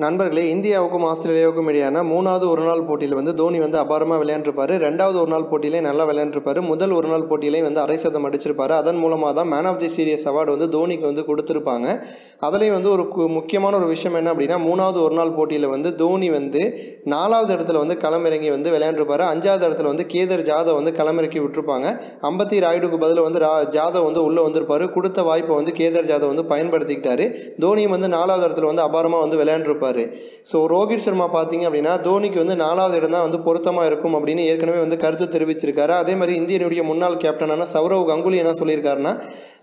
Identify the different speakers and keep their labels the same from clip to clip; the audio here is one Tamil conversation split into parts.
Speaker 1: நண்பர்களே இந்தியாவுக்கும் ஆஸ்திரேலியாவுக்கும் இடையான மூணாவது ஒரு நாள் போட்டியில் வந்து தோனி வந்து அபாரமாக விளையாண்டுருப்பாரு. ரெண்டாவது ஒரு நாள் போட்டியிலே நல்லா விளையாண்டுருப்பாரு. முதல் ஒரு நாள் போட்டியிலையும் வந்து அரை சதம் அடிச்சிருப்பாரு. அதன் மூலமாக தான் man of the series award வந்து தோனிக்கு வந்து கொடுத்துருப்பாங்க. அதுலேயும் வந்து ஒரு கு- முக்கியமான ஒரு விஷயம் என்ன அப்படின்னா மூணாவது ஒரு நாள் போட்டியில் வந்து தோனி வந்து நாலாவது இடத்துல வந்து களமிறங்கி வந்து விளையாண்டுருப்பாரு. அஞ்சாவது இடத்துல வந்து கேதர் ஜாதவ் வந்து களமிறக்கி விட்டுருப்பாங்க. அம்பத்தி ராயுடுக்கு பதில் வந்து ரா ஜாதவ் வந்து உள்ளே வந்திருப்பாரு. கொடுத்த வாய்ப்பை வந்து கேதர் ஜாதவ் வந்து பயன்படுத்திக்கிட்டாரு. தோனியும் வந்து நாலாவது இடத்துல வந்து அபாரமாக வந்து விளையாண்டுருப்பாரு. ஸோ ரோஹித் சர்மா பார்த்தீங்க அப்படின்னா தோனிக்கு வந்து நாலாவது இடம் தான் வந்து பொருத்தமாக இருக்கும் அப்படின்னு ஏற்கனவே வந்து கருத்து தெரிவிச்சிருக்காரு. அதே மாதிரி இந்தியனுடைய முன்னாள் கேப்டனான சௌரவ் கங்குலி என்ன சொல்லியிருக்காருன்னா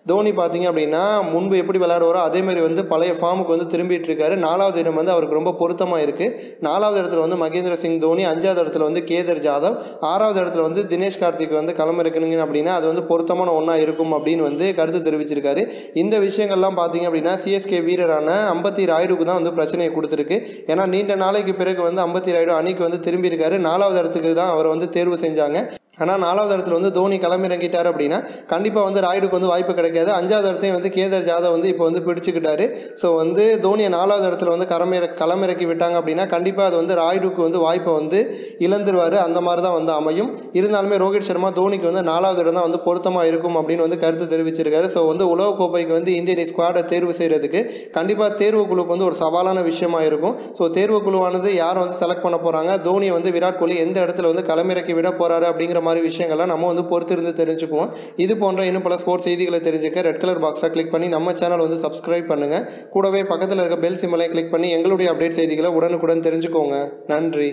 Speaker 1: தோனி பார்த்தீங்க அப்படின்னா முன்பு எப்படி விளையாடுவாரோ அதே மாதிரி வந்து பழைய ஃபார்முக்கு வந்து திரும்பிட்டு இருக்காரு. நாலாவது இடம் வந்து அவருக்கு ரொம்ப பொருத்தமாக இருக்குது நாலாவது இடத்துல வந்து மகேந்திர சிங் தோனி அஞ்சாவது இடத்துல வந்து கேதர் ஜாதவ் ஆறாவது இடத்துல வந்து தினேஷ் கார்த்திக் வந்து களமிறக்கணுங்க அப்படின்னா அது வந்து பொருத்தமான ஒன்றா இருக்கும் அப்படின்னு வந்து கருத்து தெரிவிச்சிருக்காரு. இந்த விஷயங்கள்லாம் பார்த்தீங்க அப்படின்னா சிஎஸ்கே வீரரான அம்பத்தி ராயுடுக்கு தான் வந்து பிரச்சனையை கொடுத்துருக்கு. ஏன்னா நீண்ட நாளைக்கு பிறகு வந்து அம்பத்தி ராயுடு அணிக்கு வந்து திரும்பியிருக்காரு. நாலாவது இடத்துக்கு தான் அவர் வந்து தேர்வு செஞ்சாங்க. ஆனால் நாலாவது இடத்துல வந்து தோனி களமிறங்கிட்டார் அப்படின்னா கண்டிப்பாக வந்து ராயுடுக்கு வந்து வாய்ப்பு கிடைக்காது. அஞ்சாவது இடத்தையும் வந்து கேதர் ஜாதவ் வந்து இப்போ வந்து பிடிச்சிக்கிட்டாரு. ஸோ வந்து தோனியை நாலாவது இடத்துல வந்து களமிற களமிறக்கி விட்டாங்க அப்படின்னா கண்டிப்பாக அது வந்து ராயுடுக்கு வந்து வாய்ப்பை வந்து இழந்துருவார். அந்த மாதிரி தான் வந்து அமையும். இருந்தாலுமே ரோஹித் சர்மா தோனிக்கு வந்து நாலாவது இடம் தான் வந்து பொருத்தமாக இருக்கும் அப்படின்னு வந்து கருத்து தெரிவிச்சிருக்காரு. ஸோ வந்து உலகக்கோப்பைக்கு வந்து இந்தியன் ஸ்குவாடை தேர்வு செய்கிறதுக்கு கண்டிப்பாக தேர்வு குழுக்கு வந்து ஒரு சவாலான விஷயமா இருக்கும். ஸோ தேர்வு குழுவானது யார் வந்து செலக்ட் பண்ண போகிறாங்க தோனியை வந்து விராட் கோலி எந்த இடத்துல வந்து களமிறக்கி விட போகிறாரு அப்படிங்கிற மாதிரி விஷயங்கள்லாம் நம்ம வந்து பொறுத்திருந்து தெரிஞ்சுக்குவோம். இது போன்ற இன்னும் பல ஸ்போர்ட்ஸ் செய்திகளை தெரிஞ்சுக்க ரெட் கலர் பாக்ஸாக கிளிக் பண்ணி நம்ம சேனல் வந்து சப்ஸ்கிரைப் பண்ணுங்கள் கூடவே பக்கத்தில் இருக்க பெல் சிம்மலையும் கிளிக் பண்ணி எங்களுடைய அப்டேட் செய்திகளை உடனுக்குடன் தெரிஞ்சுக்கோங்க. நன்றி.